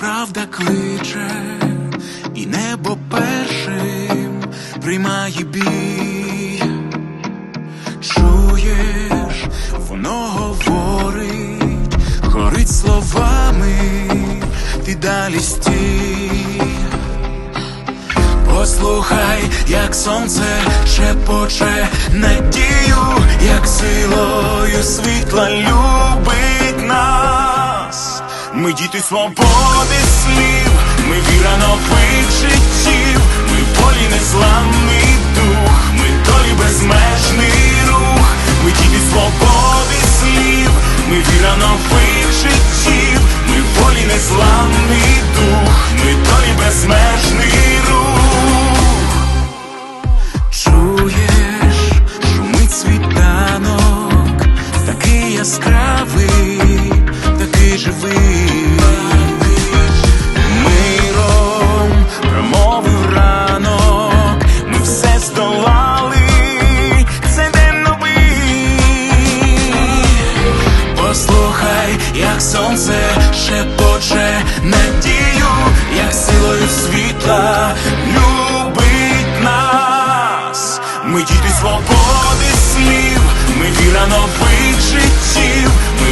правда кличе, і небо першим приймає бій. Чуєш, воно говорить, горить словами, ти далі стій. Послухай, як сонце шепоче надію, як силою світла нас. Ми діти свободи слів, ми віра нових життів, ми волі незламний дух, ми долі безмежний рух, ми діти свободи слів, ми віра нових життів, ми волі незламний дух, ми долі безмежний рух. Чуєш, шумить світанок, такий яскравий, такий живий. Ми діти свободи слів, ми віра нових життів, ми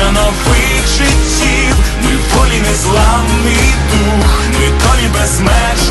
ми нових життів, ми волі незламний дух, ми долі безмежний рух.